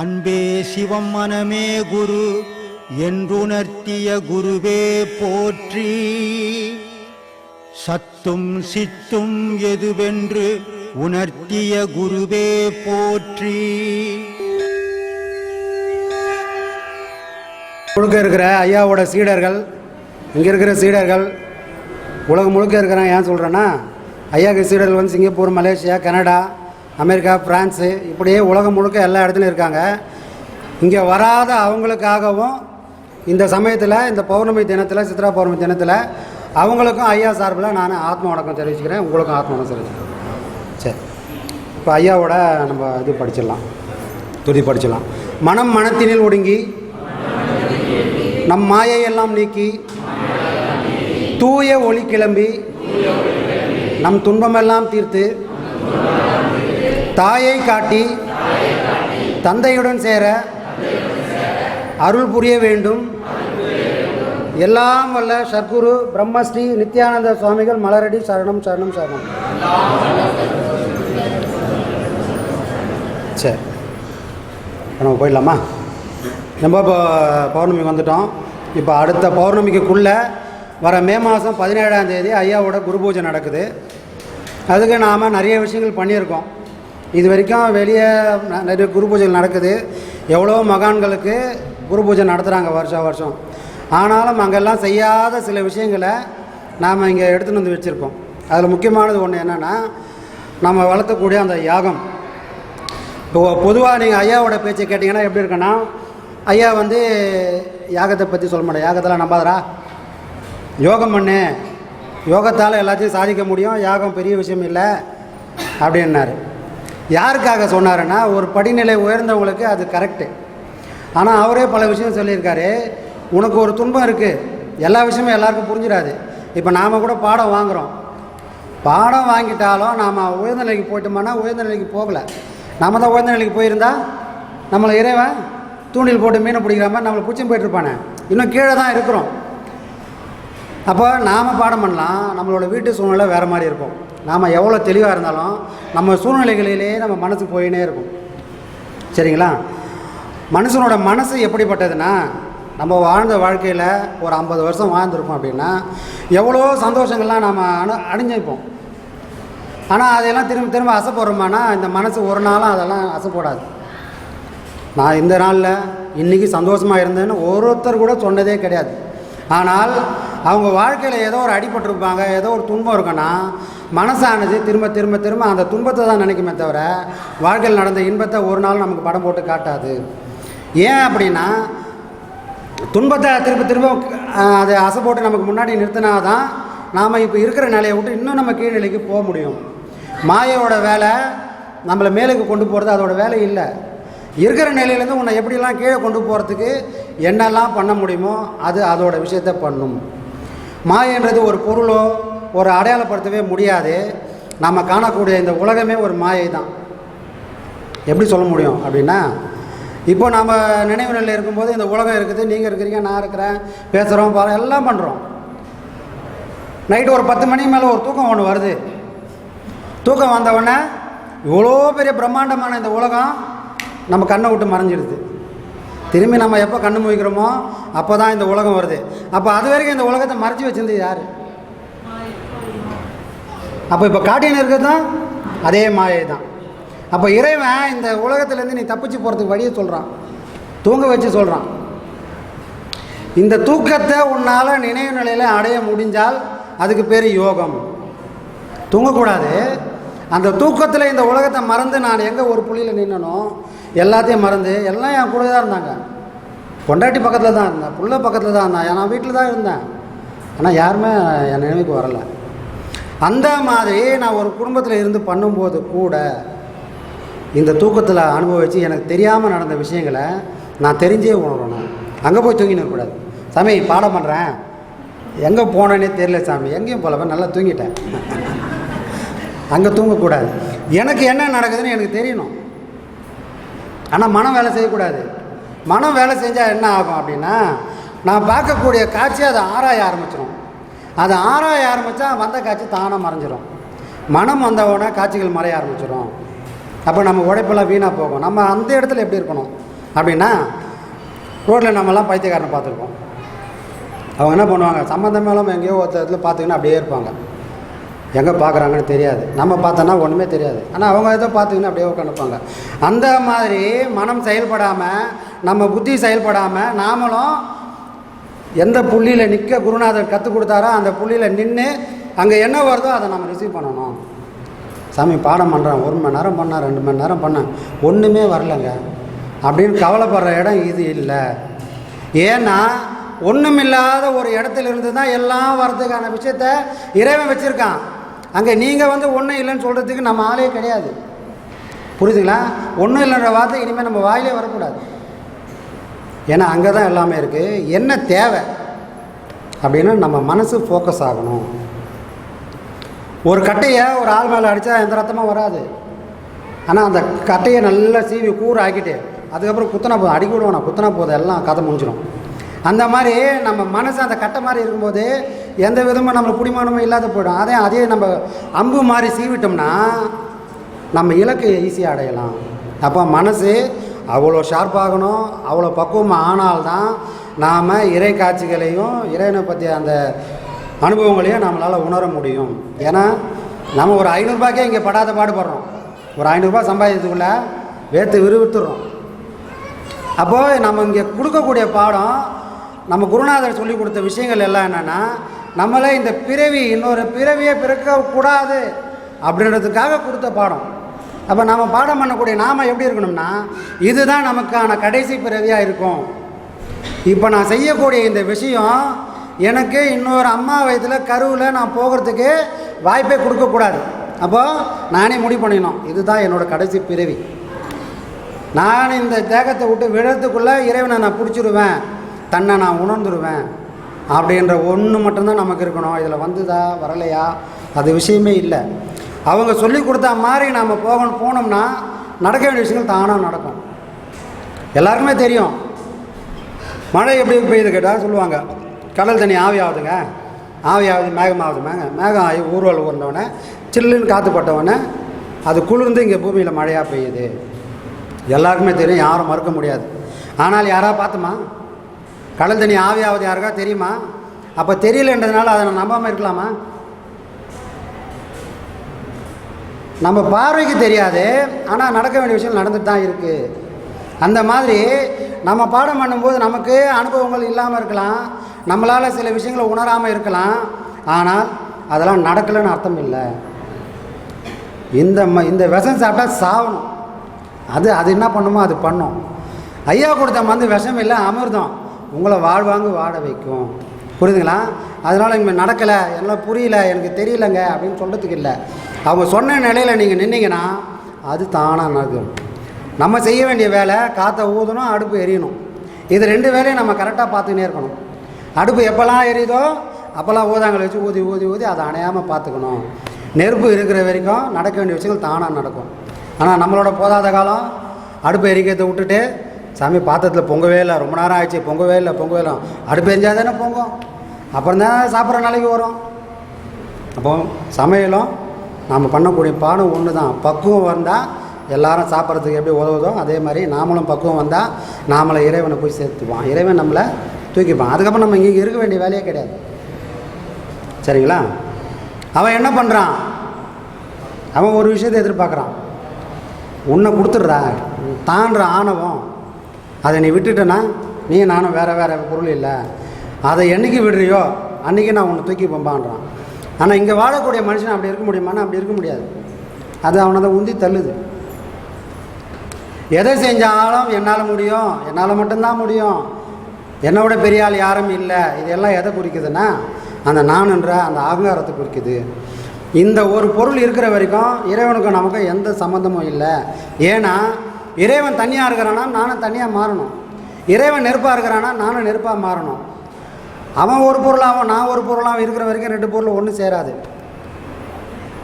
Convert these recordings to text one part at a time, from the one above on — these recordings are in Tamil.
அன்பே சிவம் மனமே குரு என்றுணர்த்திய குருவே போற்றி. சத்தும் சித்தும் எதுவென்று உணர்த்திய குருவே போற்றி. முழுக்க இருக்கிற ஐயாவோட சீடர்கள் இங்கே இருக்கிற சீடர்கள் உலகம் முழுக்க இருக்கிறான் ஏன் சொல்கிறேன்னா ஐயாவுக்கு சீடர்கள் வந்து Singapore Malaysia Canada America France இப்படியே உலகம் முழுக்க எல்லா இடத்துலையும் இருக்காங்க. இங்கே வராத அவங்களுக்காகவும் இந்த சமயத்தில் இந்த பௌர்ணமி தினத்தில் சித்ரா பௌர்ணமி தினத்தில் அவங்களுக்கும் ஐயா சார்பில் நான் ஆத்ம வணக்கம் தெரிவிச்சுக்கிறேன். உங்களுக்கும் ஆத்ம வணக்கம் தெரிவிச்சுக்கிறேன். சரி. இப்போ ஐயாவோட நம்ம இது படிச்சிடலாம். துதி படிச்சிடலாம். மனம் மனத்தினில் ஒடுங்கி நம் மாயையெல்லாம் நீக்கி தூய ஒளி கிளம்பி நம் துன்பமெல்லாம் தீர்த்து தாயை காட்டி தந்தையுடன் சேர அருள் புரிய வேண்டும். எல்லாம் வல்ல சத்குரு பிரம்மஸ்ரீ நித்யானந்த சுவாமிகள் மலரடி சரணம் சரணம் சரணம். சரி இப்ப நம்ம போயிடலாமா? நம்ம இப்போ பௌர்ணமி வந்துட்டோம். இப்போ அடுத்த பௌர்ணமிக்குள்ளே வர மே மாதம் பதினேழாம் தேதி ஐயாவோட குரு பூஜை நடக்குது. அதுக்கு நாம் நிறைய விஷயங்கள் பண்ணியிருக்கோம். இது வரைக்கும் வெளியே நிறைய குரு பூஜைகள் நடக்குது. எவ்வளோ மகான்களுக்கு குரு பூஜை நடத்துகிறாங்க வருஷம் வருஷம். ஆனாலும் அங்கெல்லாம் செய்யாத சில விஷயங்களை நாம் இங்கே எடுத்துன்னு வந்து வச்சுருக்கோம் அதில் முக்கியமானது ஒன்று என்னென்னா நம்ம வளர்த்தக்கூடிய அந்த யாகம். இப்போ பொதுவாக நீங்கள் ஐயாவோட பேச்சை கேட்டிங்கன்னா எப்படி இருக்குன்னா ஐயா வந்து யாகத்தை பற்றி சொல்ல மாட்டேன் யாகத்தெல்லாம் நம்பாதரா யோகம் பண்ணு. யோகத்தால் எல்லாத்தையும் சாதிக்க முடியும். யாகம் பெரிய விஷயம் இல்லை. அப்படின்னாரு. யாருக்காக சொன்னாருன்னா ஒரு படிநிலை உயர்ந்தவங்களுக்கு அது கரெக்டு ஆனால் அவரே பல விஷயம் சொல்லியிருக்காரு. உனக்கு ஒரு துன்பம் இருக்குது எல்லா விஷயமும் எல்லாருக்கும் புரிஞ்சிடாது. இப்போ நாம் கூட பாடம் வாங்குகிறோம் பாடம் வாங்கிட்டாலும் நாம் உயர்ந்த நிலைக்கு போயிட்டோம்னா உயர்ந்த நிலைக்கு போகலை. நாம தான் உயர்ந்த நிலைக்கு போயிருந்தா நம்மளை இறைவன் தூண்டில் போட்டு மீனை பிடிக்கிற மாதிரி நம்மளை பிடிச்சும் போயிட்டுருப்பானே இன்னும் கீழே தான் இருக்கிறோம். அப்போ நாம் பாடம் பண்ணலாம். நம்மளோட வீட்டு சூழ்நிலை வேறு மாதிரி இருக்கும். நாம் எவ்வளோ தெளிவாக இருந்தாலும் நம்ம சூழ்நிலைகளிலே நம்ம மனசு போயினே இருக்கும். சரிங்களா? மனுஷனோட மனசு எப்படிப்பட்டதுன்னா நம்ம வாழ்ந்த வாழ்க்கையில் ஒரு ஐம்பது வருஷம் வாழ்ந்துருப்போம் அப்படின்னா எவ்வளோ சந்தோஷங்கள்லாம் நாம் அணு அணிஞ்சிருப்போம். ஆனால் அதையெல்லாம் திரும்ப திரும்ப அசைப்படுறோமானா இந்த மனசு ஒரு நாளும் அதெல்லாம் அசைப்படாது நான் இந்த நாளில் இன்றைக்கி சந்தோஷமாக இருந்தேன்னு ஒருத்தர் கூட சொன்னதே கிடையாது. ஆனால் அவங்க வாழ்க்கையில் ஏதோ ஒரு அடிபட்டிருப்பாங்க ஏதோ ஒரு துன்பம் இருக்குன்னா மனசானது திரும்ப திரும்ப திரும்ப அந்த துன்பத்தை தான் நினைக்குமே தவிர வாழ்க்கையில் நடந்த இன்பத்தை ஒரு நாள் நமக்கு படம் போட்டு காட்டாது. ஏன் அப்படின்னா துன்பத்தை திரும்ப திரும்ப அதை அசை போட்டு நமக்கு முன்னாடி நிறுத்தினா தான் நாம் இப்போ இருக்கிற நிலையை விட்டு இன்னும் நம்ம கீழ்நிலைக்கு போக முடியும். மாயோட வேலை நம்மளை மேலுக்கு கொண்டு போகிறது அதோட வேலை இல்லை. இருக்கிற நிலையிலேருந்து உன்னை எப்படிலாம் கீழே கொண்டு போகிறதுக்கு என்னெல்லாம் பண்ண முடியுமோ அது அதோட விஷயத்தை பண்ணும். மாயன்றது ஒரு பொருளோ ஒரு அடையாளப்படுத்தவே முடியாது. நம்ம காணக்கூடிய இந்த உலகமே ஒரு மாயை தான் எப்படி சொல்ல முடியும் அப்படின்னா இப்போ நம்ம நினைவு நிலையில் இருக்கும்போது இந்த உலகம் இருக்குது நீங்கள் இருக்கிறீங்க நான் இருக்கிறேன் பேசுகிறோம் பாரு எல்லாம் பண்ணுறோம் நைட்டு ஒரு பத்து மணிக்கு மேலே ஒரு தூக்கம் ஒன்று வருது. தூக்கம் வந்தவுடனே இவ்வளோ பெரிய பிரம்மாண்டமான இந்த உலகம் நம்ம கண்ணை விட்டு மறைஞ்சிடுது. திரும்பி நம்ம எப்போ கண்ணு முழிக்கிறோமோ அப்போ தான் இந்த உலகம் வருது. அப்போ அது வரைக்கும் இந்த உலகத்தை மறைச்சி வச்சிருந்தது யார்? அப்போ இப்போ காட்டின்னு இருக்கிறது தான் அதே மாயை தான் அப்போ இறைவன் இந்த உலகத்துலேருந்து நீ தப்பிச்சு போகிறதுக்கு வழியை சொல்கிறான் தூங்க வச்சு சொல்கிறான் இந்த தூக்கத்தை உன்னால் நினைவு நிலையில் அடைய முடிஞ்சால் அதுக்கு பேர் யோகம். தூங்கக்கூடாது. அந்த தூக்கத்தில் இந்த உலகத்தை மறந்து நான் எங்கே ஒரு புள்ளியில் நின்னனோ எல்லாத்தையும் மறந்து எல்லாம் என் கூட தான் இருந்தாங்க. பொண்டாட்டி பக்கத்தில் தான் இருந்தேன் புள்ள பக்கத்தில் தான் இருந்தேன். நான் வீட்டில் தான் இருந்தேன். ஆனால் யாருமே என் நினைவுக்கு வரலை. அந்த மாதிரி நான் ஒரு குடும்பத்தில் இருந்து பண்ணும்போது கூட இந்த தூக்கத்தில் அனுபவித்து எனக்கு தெரியாமல் நடந்த விஷயங்களை நான் தெரிஞ்சே உணரணும். அங்கே போய் தூங்கின்னு கூடாது. சாமி பாடம் பண்ணுறேன் எங்கே போனேன்னே தெரியல சாமி. எங்கேயும் போகல நல்லா தூங்கிட்டேன். அங்கே தூங்கக்கூடாது. எனக்கு என்ன நடக்குதுன்னு எனக்கு தெரியணும். ஆனால் மனம் வேலை செய்யக்கூடாது. மனம் வேலை செஞ்சால் என்ன ஆகும் அப்படின்னா நான் பார்க்கக்கூடிய காட்சி அதை ஆராய ஆரம்பிச்சிடும் அதை ஆராய ஆரம்பித்தா வந்த காட்சி தானாக மறைஞ்சிரும். மனம் வந்தவுடனே காட்சிகள் மறைய ஆரம்பிச்சிடும் அப்போ நம்ம உழைப்பெல்லாம் வீணாக போகும். நம்ம அந்த இடத்துல எப்படி இருக்கணும்? அப்படின்னா ரோட்டில் நம்மலாம் பைத்தியக்காரனை பார்த்துருக்கோம் அவங்க என்ன பண்ணுவாங்க? சம்மந்தம் இல்லாமல் எங்கேயோ ஒருத்தர் இடத்துல பார்த்துக்கின்னு அப்படியே இருப்பாங்க. எங்கே பார்க்குறாங்கன்னு தெரியாது. நம்ம பார்த்தோன்னா ஒன்றுமே தெரியாது. ஆனால் அவங்க ஏதோ பார்த்துக்கின்னு அப்படியே உட்காந்துப்பாங்க அந்த மாதிரி மனம் செயல்படாமல் நம்ம புத்தி செயல்படாமல் நாமளும் எந்த புள்ளியில் நிற்க குருநாதர் கற்றுக் கொடுத்தாரோ அந்த புள்ளியில் நின்று அங்கே என்ன வருதோ அதை நம்ம ரிசீவ் பண்ணணும். சாமி பாடம் பண்ணுறேன் ஒரு மணி நேரம் பண்ணேன் ரெண்டு மணி நேரம் பண்ணேன் ஒன்றுமே வரலங்க. அப்படின்னு கவலைப்படுற இடம் இது இல்லை. ஏன்னா ஒன்றுமில்லாத ஒரு இடத்துல இருந்து தான் எல்லாம் வர்றதுக்கான விஷயத்த இறைவன் வச்சுருக்கான். அங்கே நீங்கள் வந்து ஒன்றும் இல்லைன்னு சொல்கிறதுக்கு நம்ம ஆளே கிடையாது. புரியுதுங்களா? ஒன்றும் இல்லைன்ற வார்த்தை இனிமேல் நம்ம வாயிலே வரக்கூடாது. ஏன்னா அங்கே தான் எல்லாமே இருக்குது என்ன தேவை? அப்படின்னா நம்ம மனசு ஃபோக்கஸ் ஆகணும். ஒரு கட்டையை ஒரு ஆள் மேலே அடித்தா எந்த ரத்தமும் வராது. ஆனால் அந்த கட்டையை நல்லா சீவி கூறு ஆக்கிட்டு அதுக்கப்புறம் குத்தனா போதும் அடிக்க விடுவோம் நான் குத்தனா போதும். எல்லாம் கதை முடிஞ்சிடும். அந்த மாதிரி நம்ம மனசு அந்த கட்டை மாதிரி இருக்கும்போது எந்த விதமும் நம்மளுக்கு பிடிமானமும் இல்லாத போயிடும். அதே அதே நம்ம அம்பு மாதிரி சீவிட்டோம்னா நம்ம இலக்கை ஈஸியாக அடையலாம். அப்போ மனசு அவ்வளோ ஷார்ப்பாகணும் அவ்வளோ பக்குவமாக ஆனால்தான் நாம் இறை காட்சிகளையும் இறைவனை பற்றிய அந்த அனுபவங்களையும் நம்மளால் உணர முடியும். ஏன்னா நம்ம ஒரு ஐநூறுரூபாய்க்கே இங்கே படாத பாடுபடுறோம். ஒரு ஐநூறுரூபா சம்பாதிக்கிறதுக்குள்ளே வேர்த்து விறுவித்துறோம் அப்போது நம்ம இங்கே கொடுக்கக்கூடிய பாடம் நம்ம குருநாதர் சொல்லி கொடுத்த விஷயங்கள் எல்லாம் என்னென்னா நம்மளே இந்த பிறவி இன்னொரு பிறவியை பிறக்கக்கூடாது அப்படின்றதுக்காக கொடுத்த பாடம். அப்போ நம்ம பாடம் பண்ணக்கூடிய நாம் எப்படி இருக்கணும்னா இதுதான் நமக்கான கடைசி பிறவியாக இருக்கும். இப்போ நான் செய்யக்கூடிய இந்த விஷயம் எனக்கு இன்னொரு அம்மா வயதில் கருவில் நான் போகிறதுக்கு வாய்ப்பே கொடுக்கக்கூடாது. அப்போது நானே முடிவு பண்ணிடணும். இதுதான் என்னோட கடைசி பிறவி. நான் இந்த தேகத்தை விட்டு விழத்துக்குள்ளே இறைவனை நான் பிடிச்சிருவேன். தன்னை நான் உணர்ந்துருவேன். அப்படின்ற ஒன்று மட்டும்தான் நமக்கு இருக்கணும். இதில் வந்துதா வரலையா? அது விஷயமே இல்லை. அவங்க சொல்லி கொடுத்தா மாதிரி நாம் போகணும் போனோம்னா நடக்க வேண்டிய விஷயங்கள் தானாக நடக்கும். எல்லாருக்குமே தெரியும். மழை எப்படி பெய்யுது கேட்டால் சொல்லுவாங்க. கடல் தண்ணி ஆவி ஆகுதுங்க ஆவி ஆகுது மேகம் ஆகுது மேங்க மேகம் ஆகி ஊர்வல் ஊர்ந்தவொடனே சில்லுன்னு காற்று அது குளிர்ந்து இங்கே பூமியில் மழையாக பெய்யுது. எல்லாருக்குமே தெரியும் யாரும் மறுக்க முடியாது. ஆனால் யாராவது பார்த்துமா? கடல் தண்ணி ஆவி யாருக்கா தெரியுமா? அப்போ தெரியலன்றதுனால அதை நான் நம்பாமல் இருக்கலாமா? நம்ம பார்வைக்கு தெரியாது ஆனால் நடக்க வேண்டிய விஷயம் நடந்துட்டு தான் இருக்குது அந்த மாதிரி நம்ம பாடம் பண்ணும்போது நமக்கு அனுபவங்கள் இல்லாமல் இருக்கலாம். நம்மளால் சில விஷயங்களை உணராமல் இருக்கலாம். ஆனால் அதெல்லாம் நடக்கலைன்னு அர்த்தம் இல்லை. இந்த ம இந்த விஷம் சாப்பிட்டா சாவணும். அது அது என்ன பண்ணுமோ அது பண்ணும். ஐயா கொடுத்த மருந்து விஷம் இல்லை அமிர்தம். உங்களை வாழ்வாங்கு வாட வைக்கும். புரியுதுங்களா? அதனால் இங்கே நடக்கலை என்னால் புரியல எனக்கு தெரியலங்க அப்படின்னு சொல்கிறதுக்கு இல்லை. அவங்க சொன்ன நிலையில் நீங்கள் நின்னீங்கன்னா அது தானாக நடக்கும். நம்ம செய்ய வேண்டிய வேலை காற்றை ஊதணும் அடுப்பு எரியணும். இது ரெண்டு வேலையும் நம்ம கரெக்டாக பார்த்துக்கினே இருக்கணும். அடுப்பு எப்போல்லாம் எரியுதோ அப்போல்லாம் ஊதாங்களை வச்சு ஊதி ஊதி ஊதி அதை அணையாமல் பார்த்துக்கணும். நெருப்பு இருக்கிற வரைக்கும் நடக்க வேண்டிய விஷயங்கள் தானாக நடக்கும். ஆனால் நம்மளோட போதாத காலம் அடுப்பு எரிக்கிறதை விட்டுட்டு சாமி பாத்திரத்தில் பொங்கவே இல்லை ரொம்ப நேரம் ஆயிடுச்சு பொங்கவே இல்லை பொங்கவே இல்லை. அடுப்பு எரிஞ்சால் தானே பொங்கும்? அப்புறம் தான் சாப்பிட்ற நாளைக்கு வரும். அப்போ சமையலும் நாம் பண்ணக்கூடிய பாடம் ஒன்று தான் பக்குவம் வந்தால் எல்லாரும் சாப்பிட்றதுக்கு எப்படி உதவுதோ அதே மாதிரி நாமளும் பக்குவம் வந்தால் நாமளை இறைவனை போய் சேர்த்துப்பான் இறைவன் நம்மளை தூக்கிப்பான் அதுக்கப்புறம் நம்ம இங்கே இருக்க வேண்டிய வேலையே கிடையாது. சரிங்களா? அவன் என்ன பண்ணுறான் அவன் ஒரு விஷயத்தை எதிர்பார்க்குறான். உன்னை கொடுத்துட்றா. தான்ற ஆணவம் அதை நீ விட்டுட்டேன்னா நீ நானும் வேறு வேறு பொருள் இல்லை. அதை என்னைக்கு விடுறியோ அன்றைக்கி நான் உன்னை தூக்கி பம்பான்றான். ஆனால் இங்கே வாழக்கூடிய மனுஷன் அப்படி இருக்க முடியுமானா அப்படி இருக்க முடியாது. அது அவனை தான் உந்தி தள்ளுது. எதை செஞ்சாலும் என்னால் முடியும் என்னால் மட்டும்தான் முடியும். என்னை விட பெரிய ஆள் யாரும் இல்லை. இதெல்லாம் எதை குறிக்குதுன்னா அந்த நானுன்ற அந்த அகங்காரத்தை குறிக்குது. இந்த ஒரு பொருள் இருக்கிற வரைக்கும் இறைவனுக்கும் நமக்கும் எந்த சம்மந்தமும் இல்லை. ஏன்னா இறைவன் தனியாக இருக்கிறானா? நானும் தனியாக மாறணும். இறைவன் நெருப்பாக இருக்கிறானா? நானும் நெருப்பாக மாறணும். அவன் ஒரு பொருளாகவும் நான் ஒரு பொருளாகவும் இருக்கிற வரைக்கும் ரெண்டு பொருள் ஒன்றும் சேராது.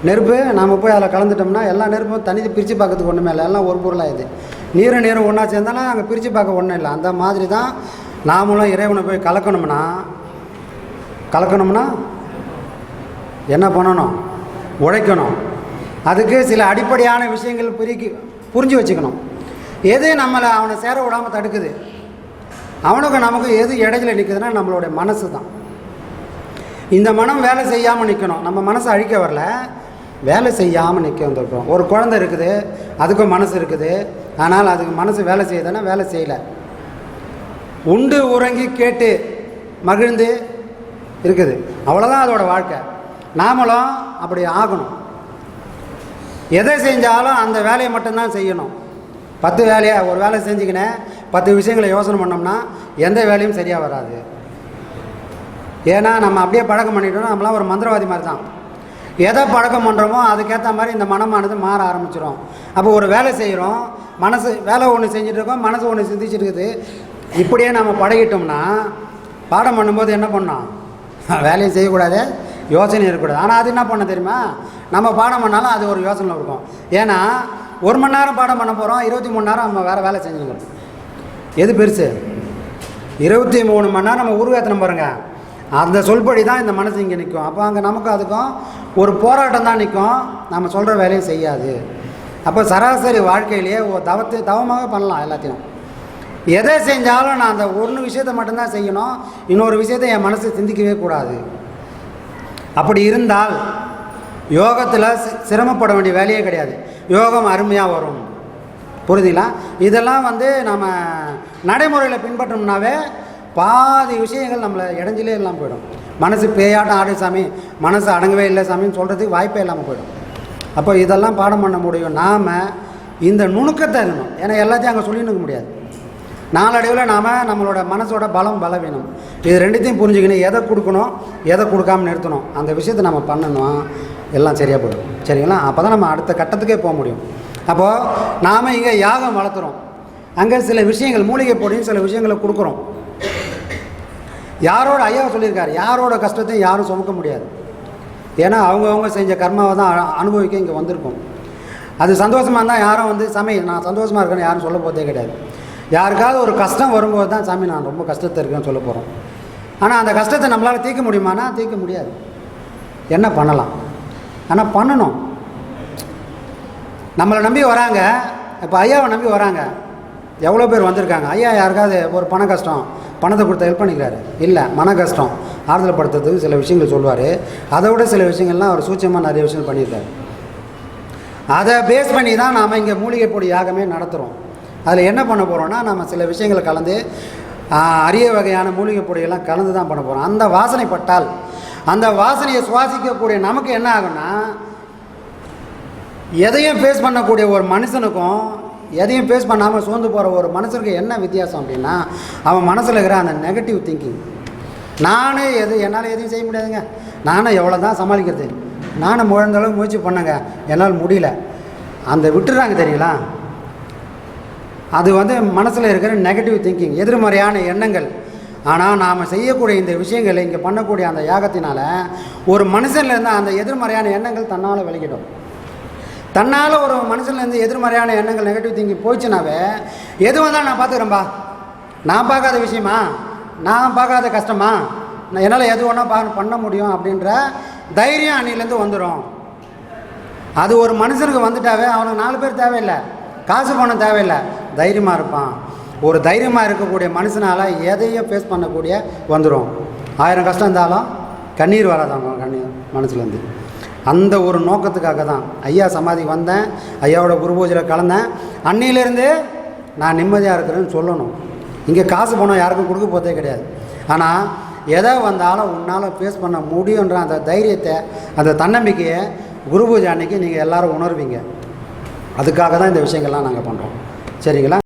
நெருப்பு நாம் போய் அதில் கலந்துட்டோம்னா எல்லா நெருப்பும் தனித்து பிரித்து பார்க்கறதுக்கு ஒன்றுமே இல்லை. எல்லாம் ஒரு பொருளாக இது. நீரும் நீரும் ஒன்றா சேர்ந்தாலும் அங்கே பிரித்து பார்க்க ஒன்றும் இல்லை. அந்த மாதிரி தான் நாமளும் இறைவனை போய் கலக்கணும்னா கலக்கணும்னா என்ன பண்ணணும்? உழைக்கணும். அதுக்கு சில அடிப்படையான விஷயங்கள் பிரிக்கி புரிஞ்சு வச்சுக்கணும். எது நம்மளை அவனை சேர விடாமல் தடுக்குது? அவனுக்கு நமக்கு எது இடையில நிற்குதுன்னா நம்மளுடைய மனசு தான். இந்த மனம் வேலை செய்யாமல் நிற்கணும் நம்ம மனசை அழிக்க வரல. வேலை செய்யாமல் நிற்க வந்துருக்கோம் ஒரு குழந்தை இருக்குது. அதுக்கும் மனசு இருக்குது. ஆனால் அதுக்கு மனசு வேலை செய்யுதுன்னா வேலை செய்யலை. உண்டு உறங்கி கேட்டு மகிழ்ந்து இருக்குது. அவ்வளோதான் அதோட வாழ்க்கை. நாமளும் அப்படி ஆகணும். எதை செஞ்சாலும் அந்த வேலையை மட்டும்தான் செய்யணும். பத்து வேலையை ஒரு வேலை செஞ்சுக்கினேன் பத்து விஷயங்களை யோசனை பண்ணோம்னா எந்த வேலையும் சரியாக வராது. ஏன்னா நம்ம அப்படியே பழக்கம் பண்ணிட்டோம்னா நம்மளாம் ஒரு மந்திரவாதி மாதிரி தான் எதை பழக்கம் பண்ணுறோமோ அதுக்கேற்ற மாதிரி இந்த மனமானது மாற ஆரம்பிச்சிடும் அப்போ ஒரு வேலை செய்கிறோம் மனசு வேலை ஒன்று செஞ்சுட்டு இருக்கோம் மனசு ஒன்று சிந்திச்சுட்டு இருக்குது. இப்படியே நம்ம பழகிட்டோம்னா பாடம் பண்ணும்போது என்ன பண்ணோம்? வேலையும் செய்யக்கூடாது யோசனை இருக்கக்கூடாது. ஆனால் அது என்ன பண்ண தெரியுமா? நம்ம பாடம் பண்ணாலும் அது ஒரு யோசனை இருக்கும். ஏன்னா ஒரு மணி நேரம் பாடம் பண்ண போகிறோம் இருபத்தி மூணு நேரம் நம்ம வேறு வேலை செஞ்சுக்கணும் எது பெருசு? இருபத்தி மூணு மணி நேரம் நம்ம உருவேத்தனம் பாருங்க. அந்த சொல்படி தான் இந்த மனசு இங்கே நிற்கும் அப்போ அங்கே நமக்கு அதுக்கும் ஒரு போராட்டம் தான் நிற்கும் நம்ம சொல்கிற வேலையும் செய்யாது. அப்போ சராசரி வாழ்க்கையிலேயே ஒரு தவத்தை தவமாக பண்ணலாம் எல்லாத்தையும். எதை செஞ்சாலும் நான் அந்த ஒன்று விஷயத்தை மட்டும்தான் செய்யணும். இன்னொரு விஷயத்தை என் மனசு சிந்திக்கவே கூடாது. அப்படி இருந்தால் யோகத்தில் சிரமப்பட வேண்டிய வேலையே கிடையாது. யோகம் அருமையாக வரும். புரியுதுங்களா? இதெல்லாம் வந்து நம்ம நடைமுறையில் பின்பற்றோம்னாவே பாதி விஷயங்கள் நம்மளை இடைஞ்சிலே இல்லாமல் போயிடும். மனசு பேயாட்டம் ஆடு சாமி மனசு அடங்கவே இல்லை சாமின்னு சொல்கிறதுக்கு வாய்ப்பே இல்லாமல் போயிடும். அப்போ இதெல்லாம் பாடம் பண்ண முடியும். நாம் இந்த நுணுக்கத்தை இருக்கணும் ஏன்னா எல்லாத்தையும் அங்கே சொல்லின்னு இருக்க முடியாது. நாளடைவில் நாம் நம்மளோட மனசோட பலம் பலவீனம். இது ரெண்டுத்தையும் புரிஞ்சுக்கணும் எதை கொடுக்கணும் எதை கொடுக்காம நிறுத்தணும் அந்த விஷயத்தை நம்ம பண்ணணும். எல்லாம் சரியாக போயிடும். சரிங்களா? அப்போ தான் நம்ம அடுத்த கட்டத்துக்கே போக முடியும். அப்போது நாம் இங்கே யாகம் வளர்த்துறோம் அங்கே சில விஷயங்கள் மூலிகை பொடியும் சில விஷயங்களை கொடுக்குறோம். யாரோட ஐயா சொல்லியிருக்காரு? யாரோட கஷ்டத்தையும் யாரும் சுமக்க முடியாது. ஏன்னா அவங்கவுங்க செஞ்ச கர்மாவை தான் அனுபவிக்க இங்கே வந்திருக்கும். அது சந்தோஷமாக இருந்தால் யாரும் வந்து சாமி நான் சந்தோஷமாக இருக்கேன்னு யாரும் சொல்ல போதே கிடையாது. யாருக்காவது ஒரு கஷ்டம் வரும்போது தான் சாமி நான் ரொம்ப கஷ்டத்தை இருக்கேன்னு சொல்ல போகிறோம் ஆனால் அந்த கஷ்டத்தை நம்மளால் தீர்க்க முடியுமானா தீர்க்க முடியாது. என்ன பண்ணலாம்? ஆனால் பண்ணணும். நம்மளை நம்பி வராங்க. இப்போ ஐயாவை நம்பி வராங்க. எவ்வளோ பேர் வந்திருக்காங்க? ஐயா யாருக்காவது ஒரு பண கஷ்டம் பணத்தை கொடுத்து ஹெல்ப் பண்ணிக்கிறாரு? இல்லை மன கஷ்டம். ஆறுதல் படுத்துறதுக்கு சில விஷயங்கள் சொல்லுவார் அதை விட சில விஷயங்கள்லாம் அவர் சூட்சமாக நிறைய விஷயங்கள் பண்ணியிருக்காரு. அதை பேஸ் பண்ணி தான் நாம் இங்கே மூலிகை பொடி யாகமே நடத்துகிறோம் அதில் என்ன பண்ண போகிறோம்னா நம்ம சில விஷயங்களை கலந்து அரிய வகையான மூலிகை பொடியெல்லாம் கலந்து தான் பண்ண போகிறோம் அந்த வாசனை பட்டால் அந்த வாசனையை சுவாசிக்கக்கூடிய நமக்கு என்ன ஆகும்னா எதையும் ஃபேஸ் பண்ணக்கூடிய ஒரு மனுஷனுக்கும் எதையும் ஃபேஸ் பண்ணாமல் சோர்ந்து போகிற ஒரு மனுஷனுக்கு என்ன வித்தியாசம் அப்படின்னா அவன் மனசில் இருக்கிற அந்த நெகட்டிவ் திங்கிங் நானே எது என்னால் எதையும் செய்ய முடியாதுங்க. நானும் எவ்வளோ தான் சமாளிக்கிறது. நானும் முழந்த அளவு முயற்சி பண்ணேங்க. என்னால் முடியல. அந்த விட்டுறாங்க தெரியுங்களா? அது வந்து மனசில் இருக்கிற நெகட்டிவ் திங்கிங் எதிர்மறையான எண்ணங்கள். ஆனால் நாம் செய்யக்கூடிய இந்த விஷயங்களை இங்கே பண்ணக்கூடிய அந்த யாகத்தினால் ஒரு மனுஷன்லேருந்து அந்த எதிர்மறையான எண்ணங்கள் தன்னால் விலகிடும் தன்னால் ஒரு மனுஷன்லேருந்து எதிர்மறையான எண்ணங்கள் நெகட்டிவ் திங்கிங் போயிடுச்சுனாவே எது வந்தாலும் நான் பார்த்துக்கிறேன்பா. நான் பார்க்காத விஷயமா? நான் பார்க்காத கஷ்டமா? நான் என்னால் எது வேணால் பா பண்ண முடியும் அப்படின்ற தைரியம் அன்னிலேருந்து வந்துடும் அது ஒரு மனுஷனுக்கு வந்துட்டாவே அவனுக்கு நாலு பேர் தேவையில்லை. காசு பணம் தேவையில்லை. தைரியமாக இருப்பான். ஒரு தைரியமாக இருக்கக்கூடிய மனுஷனால் எதையும் ஃபேஸ் பண்ணக்கூடிய வந்துடும் ஆயிரம் கஷ்டம் இருந்தாலும் கண்ணீர் வராது அவங்க கண்ணீர் மனசுலேருந்து. அந்த ஒரு நோக்கத்துக்காக தான். ஐயா சமாதிக்கு வந்தேன் ஐயாவோட குரு பூஜையில் கலந்தேன். அன்னையிலேருந்து நான் நிம்மதியாக இருக்கிறேன்னு சொல்லணும். இங்கே காசு பணம் யாருக்கும் கொடுக்க போதே கிடையாது. ஆனால் எதை வந்தாலும் உன்னால் ஃபேஸ் பண்ண முடியுன்ற அந்த தைரியத்தை அந்த தன்னம்பிக்கையை குரு பூஜை அன்னைக்கு நீங்கள் எல்லோரும் உணர்வீங்க. அதுக்காக தான் இந்த விஷயங்கள்லாம் நாங்கள் பண்ணுறோம் சரிங்களா?